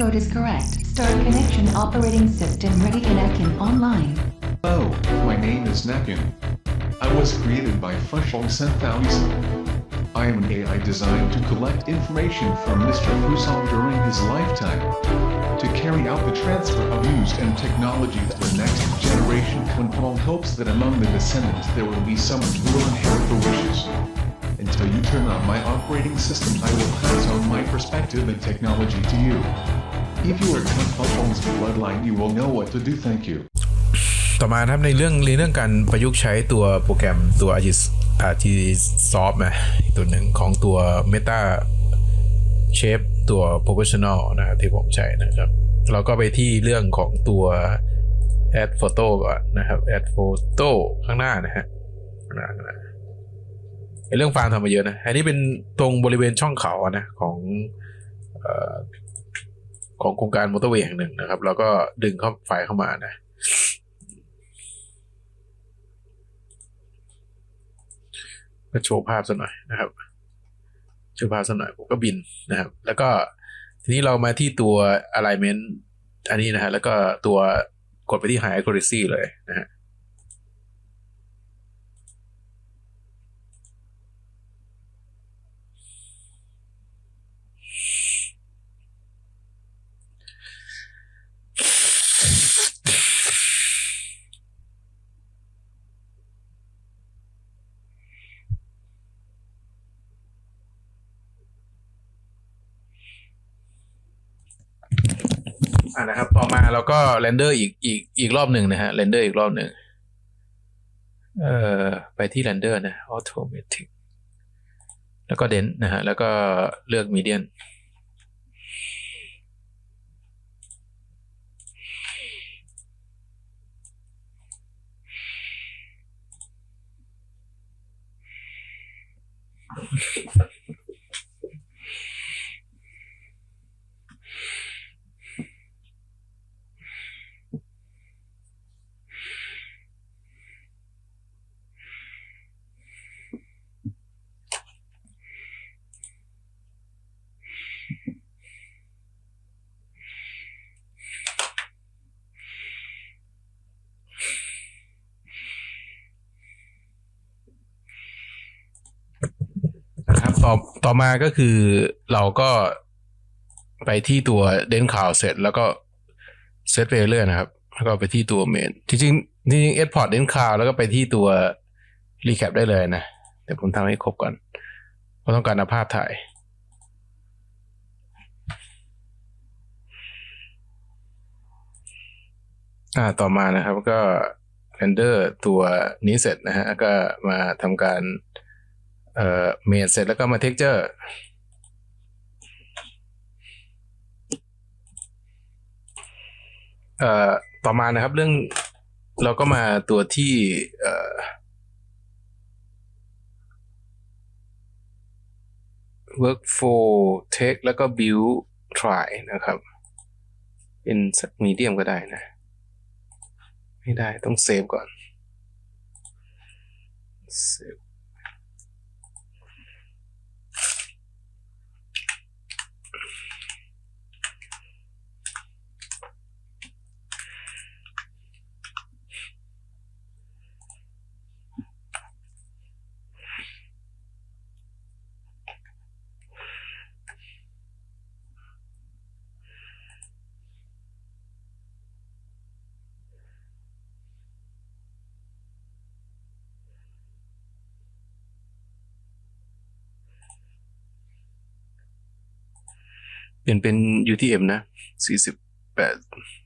Passcode is correct. Start connection operating system ready connection online. Hello, my name is Nekin. I was created by Fushong Senthausen. I am an AI designed to collect information from Mr. Fusong during his lifetime. To carry out the transfer of news and technology to the next generation, Kun Paul hopes that among the descendants there will be someone who will inherit the wishes. Until you turn on my operating system, I will pass on my perspective and technology to you. If you are Kun Fusong's bloodline, you will know what to do. Thank you. ต่อมาครับในเรื่องในเรื่องการประยุกต์ใช้ตัวโปรแกรมตัว Artis Artisoft นะตัวหนึ่งของตัว Meta Shape ตัว Professional นะครับที่ผมใช้นะครับเราก็ไปที่เรื่องของตัว Add Photo ก่อนนะครับ Add Photo ข้างหน้านะฮะข้างหน้าข้างหน้าไอเรื่องฟาร์มทำมาเยอะนะ อันนี้เป็นตรงบริเวณช่องเขาอะนะของ ของโครงการมอเตอร์เวย์แห่งหนึ่งนะครับ แล้วก็ดึงเข้าไฟเข้ามานะ ก็โชว์ภาพสักหน่อยนะครับ โชว์ภาพสักหน่อยผมก็บินนะครับ แล้วก็ทีนี้เรามาที่ตัว alignment อันนี้นะฮะแล้วก็ตัวกดไปที่ high accuracy เลยนะฮะ อ่านะครับ ต่อมาเราก็เรนเดอร์อีกอีกอีกรอบหนึ่งนะฮะเรนเดอร์อีกรอบหนึ่งเอ่อไปที่เรนเดอร์นะ automatic แล้วก็เดนนะฮะแล้วก็เลือก median นบ ต่อต่อมาก็คือเราก็ไปที่ตัวเดนข่าวเสร็จแล้วก็เซตไปเรื่อยๆนะครับ แล้วก็ไปที่ตัวเมนจริงๆจริงเอ็ดพอร์ตเดนข่าวแล้วก็ไปที่ตัวรีแคปได้เลยนะเดี๋ยวผมทำให้ครบก่อนเพราะต้องการเอาภาพถ่ายอ่าต่อมานะครับก็เรนเดอร์ตัวนี้เสร็จนะฮะก็มาทำการ เอ่อเมดเสร็จแล้วก็มาเท็กเจอร์เอ่อต่อมานะครับเรื่องเราก็มาตัวที่เอ่อ workflow take แล้วก็ build try นะครับ เป็นสักมีเดียมก็ได้นะ ไม่ได้ต้องเซฟก่อนเซฟ เปลี่ยนเป็น UTM นะสี่สิบแปด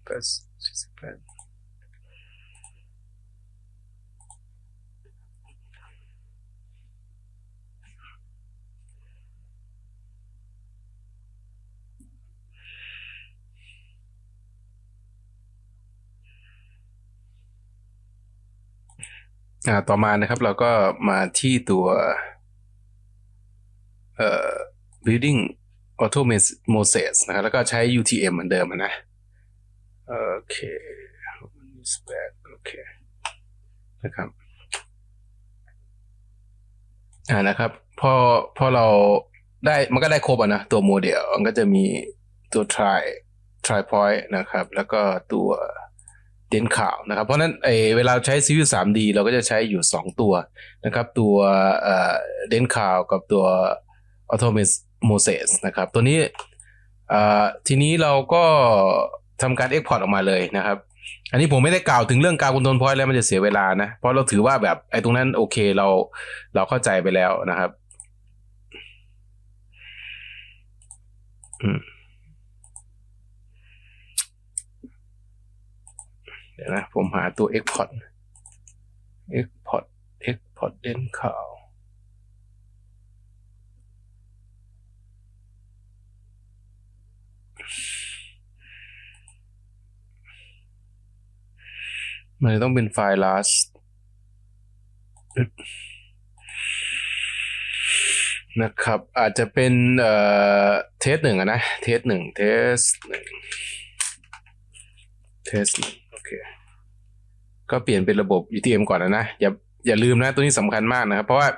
แปดสี่สิบแปดอ่าต่อมานะครับเราก็มาที่ตัวเอ่อ building auto moses นะครับแล้วก็ใช้ UTM เหมือนเดิมนะโอเคโอเคนะครับอ่านะครับ พอพอเราได้มันก็ได้ครบอะนะ ตัวโมเดลมันก็จะมีตัว try tripoint นะครับ แล้วก็ตัวเด่นข่าวนะครับ เพราะนั้นเออเวลาใช้ CPU 3D เราก็จะใช้อยู่ 2 ตัวนะครับ ตัวเด่นข่าวกับตัว Autonomous Moses นะครับ ตัวนี้ทีนี้เราก็ทำการ Export ออกมาเลยนะครับ อันนี้ผมไม่ได้กล่าวถึงเรื่องการคอนทรลพอยแล้วมันจะเสียเวลานะ เพราะเราถือว่าแบบไอ้ตรงนั้นโอเคเราเราเข้าใจไปแล้วนะครับเดี๋ยวนะ ผมหาตัว export export export เด่นข่าว มันจะต้องเป็นไฟล์ last นะครับ อาจจะเป็นเอ่อเทสหนึ่งนะ เทสหนึ่งเทสหนึ่งเทสหนึ่งโอเค ก็เปลี่ยนเป็นระบบ UTM ก่อนนะนะ อย่าอย่าลืมนะตัวนี้สำคัญมากนะครับ เพราะว่า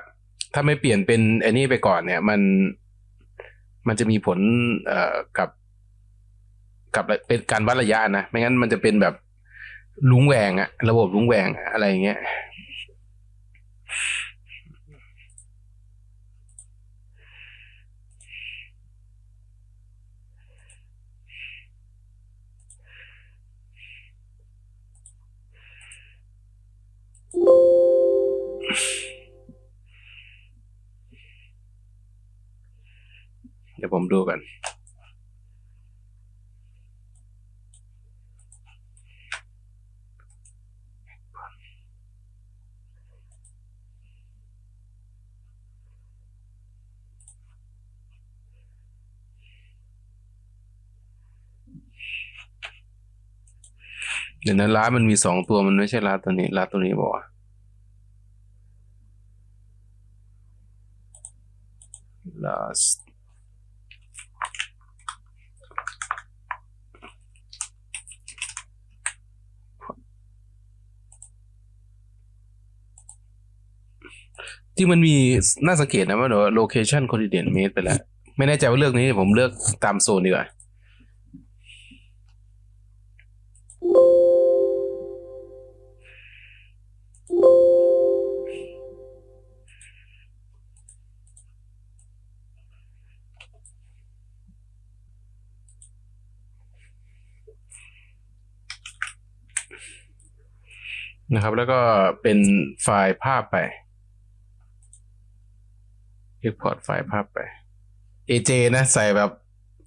ถ้าไม่เปลี่ยนเป็นไอันนี้ไปก่อนเนี่ย มันมันจะมีผลเอ่อกับ กับเป็นการวัดระยะนะ ไม่งั้นมันจะเป็นแบบลุงแหวงอะระบบลุงแหวงอะไรอย่างเงี้ยเดี๋ยวผมดูกัน เดี๋ยวนั้นร้ามันมีสองตัวมันไม่ใช่ร้าตัวนี้ร้าตัวนี้บอกว่า last ที่มันมีน่าสังเกตนะว่าเดี๋ยว location coordinate mate ไปแล้ว ไม่แน่ใจว่าเลือกนี้ผมเลือกตามโซนดีกว่า นะครับ แล้วก็เป็นไฟล์ภาพไป Export ไฟล์ภาพไป AJ นะ ใส่แบบ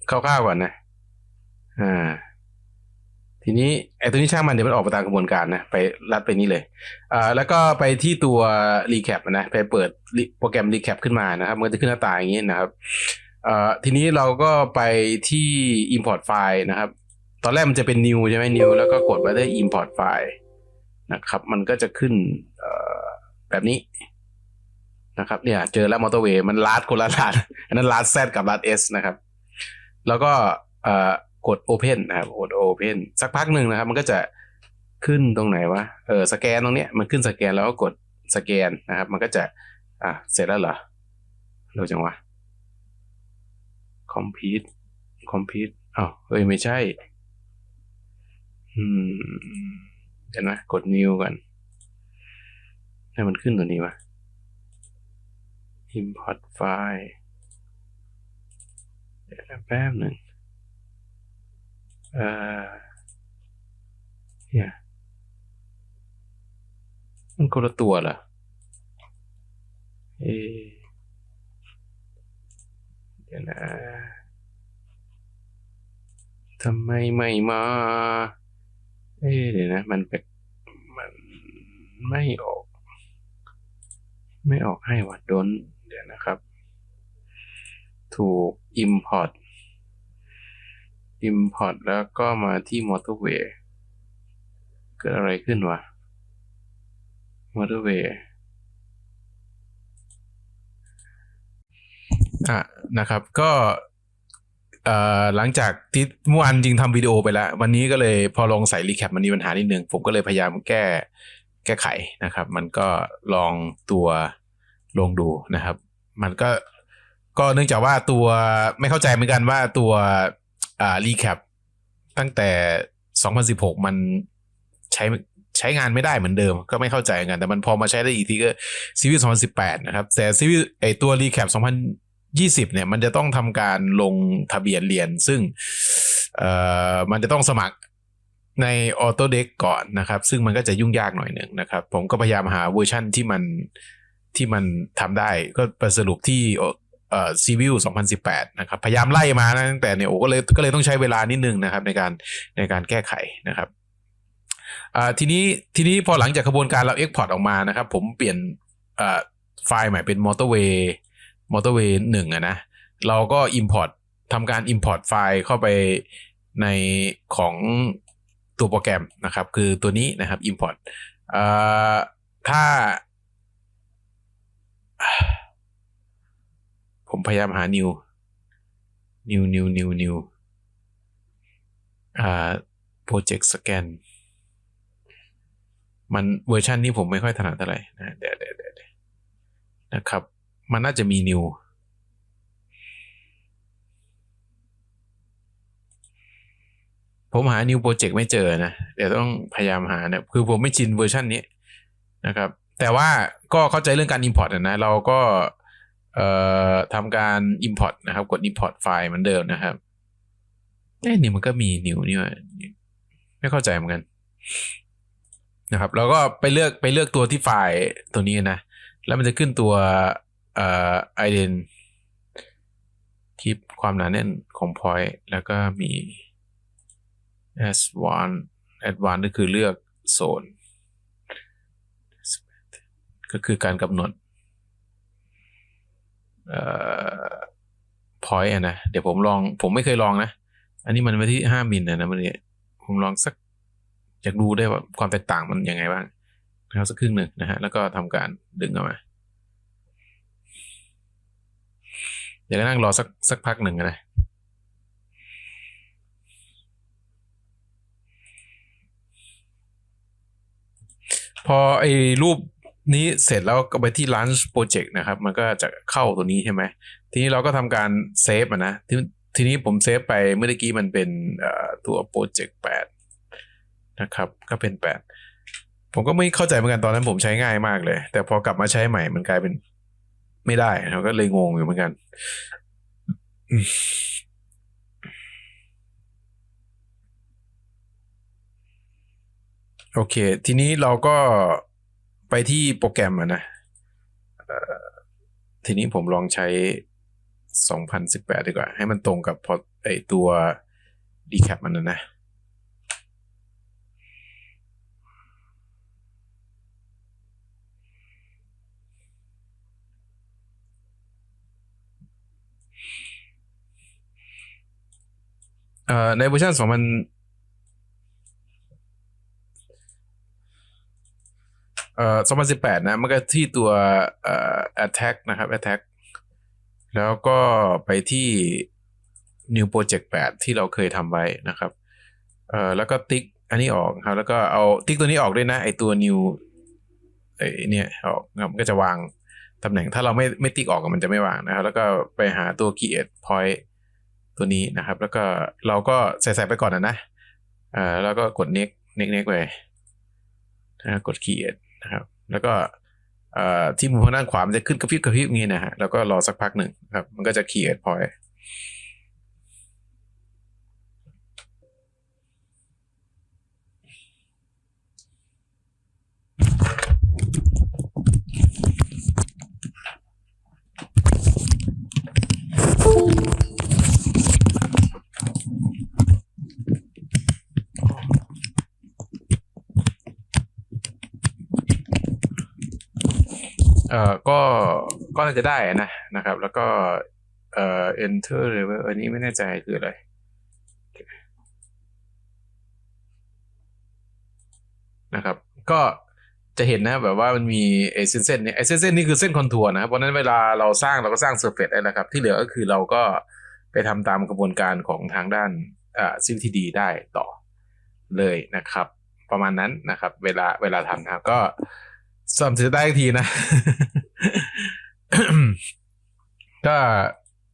คร่าวๆก่อนนะ อ่า ทีนี้ไอ้ตัวนี้ช่างมันเดี๋ยวมันออกไปตามกระบวนการนะ ไปรัดไปนี่เลย อ่า แล้วก็ไปที่ตัว recap นะ ไปเปิดโปรแกรม recap ขึ้นมานะครับ มันจะขึ้นหน้าตาอย่างนี้นะครับ อ่า ทีนี้เราก็ไปที่ import ไฟล์นะครับ ตอนแรกมันจะเป็น new ใช่ไหม new แล้วก็กดมาได้ import ไฟล์ นะครับ มันก็จะขึ้นแบบนี้นะครับ เนี่ย เจอแล้วมอเตอร์เวย์มันลาดคนละลาดอันนั้นลาด Z กับลาด S นะครับ แล้วก็กด Open นะครับกด Open สักพักหนึ่งนะครับ มันก็จะขึ้นตรงไหนวะเออสแกนตรงเนี้ยมันขึ้นสแกนแล้วก็กดสแกนนะครับ มันก็จะอะเสร็จแล้วเหรอเร็วจังวะ Complete Complete อ้าวเฮ้ยไม่ใช่ อืม เดี๋ยวนะกด new ก่อนให้มันขึ้นตัวนี้วะ import file เดี๋ยวนะแป๊บหนึ่งเอ่อเนี่ยมันคนละตัวเหรอเอเดี๋ยวนะทำไมไม่มา เอ๊เดี๋ยวนะ มันแปลกมันไม่ออก ไม่ออกให้วัดโดนเดี๋ยวนะครับ ถูก import import แล้วก็มาที่ motorway เกิดอะไรขึ้นวะ motorway อะนะครับ ก็ หลังจากที่เมื่อวานจริงทำวิดีโอไปแล้ว วันนี้ก็เลยพอลองใส่รีแคปมันมีปัญหานิดนึง ผมก็เลยพยายามแก้แก้ไขนะครับ มันก็ลองตัวลงดูนะครับ มันก็ก็เนื่องจากว่าตัวไม่เข้าใจเหมือนกันว่าตัวอ่ารีแคปตั้งแต่ 2016 มันใช้ใช้งานไม่ได้เหมือนเดิม ก็ไม่เข้าใจกัน แต่มันพอมาใช้ได้อีกทีก็ซีวิ2018 นะครับ แต่ซีวิไอตัวรีแคป 2020เนี่ยมันจะต้องทำการลงทะเบียนเรียน ซึ่งเอ่อมันจะต้องสมัครใน Autodesk ก่อนนะครับ ซึ่งมันก็จะยุ่งยากหน่อยหนึ่งนะครับ ผมก็พยายามหาเวอร์ชั่นที่มันที่มันทำได้ก็ไปสรุปที่เอ่อซีวิ2018 นะครับ พยายามไล่มานะตั้งแต่เนี่ยโอ้ก็เลยก็เลยต้องใช้เวลานิดนึงนะครับในการในการแก้ไขนะครับอ่าทีนี้ทีนี้พอหลังจากกระบวนการเรา Export ออกมานะครับ ผมเปลี่ยนอ่าไฟล์ใหม่เป็นมอเตอร์เวย์ Motorway Motorway หนึ่งอะนะ เราก็ Import ทำการ Import ไฟล์เข้าไปในของตัวโปรแกรมนะครับ คือตัวนี้นะครับ Import ถ้า ผมพยายามหา new new new new new อ่า project scan มันเวอร์ชันนี้ผมไม่ค่อยถนัดเท่าไหร่นะเดี๋ยวเดี๋ยวเดี๋ยวนะครับ มันน่าจะมี new ผมหา new project ไม่เจอนะ เดี๋ยวต้องพยายามหานะ คือผมไม่ชินเวอร์ชันนี้นะครับ แต่ว่าก็เข้าใจเรื่องการ import นะ เราก็ทำการ import นะครับ กด import ไฟล์เหมือนเดิมนะครับเอ้นี่มันก็มี new นี่ว่ะไม่เข้าใจเหมือนกันนะครับแล้วก็ไปเลือกไปเลือกตัวที่ไฟล์ตัวนี้นะ แล้วมันจะขึ้นตัว อ่อ ident คลิปความหนาแน่นของ point แล้วก็มี advanced advanced ก็คือเลือกโซน ก็คือการกำหนดเอ่อ point นะ เดี๋ยวผมลอง ผมไม่เคยลองนะ อันนี้มันมาที่ห้ามิลนะนะมันเนี่ยผมลองสักอยากดูได้ว่าความแตกต่างมันยังไงบ้างนะครับสักครึ่งหนึ่งนะฮะ แล้วก็ทำการดึงออกมา เดี๋ยวก็นั่งรอสักสักพักหนึ่งนะพอไอ้รูปนี้เสร็จแล้วก็ไปที่ launch project นะครับ มันก็จะเข้าตัวนี้ใช่ไหม ทีนี้เราก็ทำการเซฟอะนะทีทีนี้ผมเซฟไปเมื่อกี้มันเป็นตัว project 8 นะครับ ก็เป็น 8 ผมก็ไม่เข้าใจเหมือนกันตอนนั้นผมใช้ง่ายมากเลย แต่พอกลับมาใช้ใหม่มันกลายเป็น ไม่ได้เราก็เลยงงอยู่เหมือนกันโอเค ทีนี้เราก็ไปที่โปรแกรมอะนะทีนี้ผมลองใช้ 2018 ดีกว่า ให้มันตรงกับพอไอตัว recap มันนะนะ อ่อในเวอร์ชัน2000เอ่อ2018นะ มันก็ที่ตัวเอ่อ attack นะครับ attack แล้วก็ไปที่ new project 8 ที่เราเคยทำไว้นะครับเอ่อแล้วก็ติ๊กอันนี้ออกครับ แล้วก็เอาติ๊กตัวนี้ออกด้วยนะ ไอตัว new ไอเนี่ยออกครับมันก็จะวางตำแหน่งถ้าเราไม่ไม่ติ๊กออกมันจะไม่วางนะครับ แล้วก็ไปหาตัว create point ตัวนี้นะครับ แล้วก็เราก็ใส่ใส่ไปก่อนนะนะเอ่อแล้วก็กด next next next ไปนะกด create นะครับ แล้วก็เอ่อที่มุมทางด้านขวามันจะขึ้นกระพริบกระพริบงี้นะฮะแล้วก็รอสักพักหนึ่งครับ มันก็จะ create point เอ่อก็ก็น่าจะได้นะนะครับ แล้วก็เอ่อ enter level อันนี้ไม่แน่ใจคืออะไรนะครับ ก็จะเห็นนะแบบว่ามันมีไอเส้นเส้นนี่ยไอ้เส้นเส้นนี่คือเส้นคอนทัวร์นะครับเพราะฉะนั้นเวลาเราสร้างเราก็สร้างเซอร์เฟซได้แล้วครับ ที่เหลือก็คือเราก็ไปทำตามกระบวนการของทางด้านอ่า CVTD ได้ต่อเลยนะครับ ประมาณนั้นนะครับ เวลาเวลาทำนะครับก็ สำเร็จได้อีกทีนะ ก็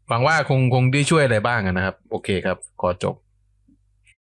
หวังว่าคงคงได้ช่วยอะไรบ้างนะครับ โอเคครับ ขอจบ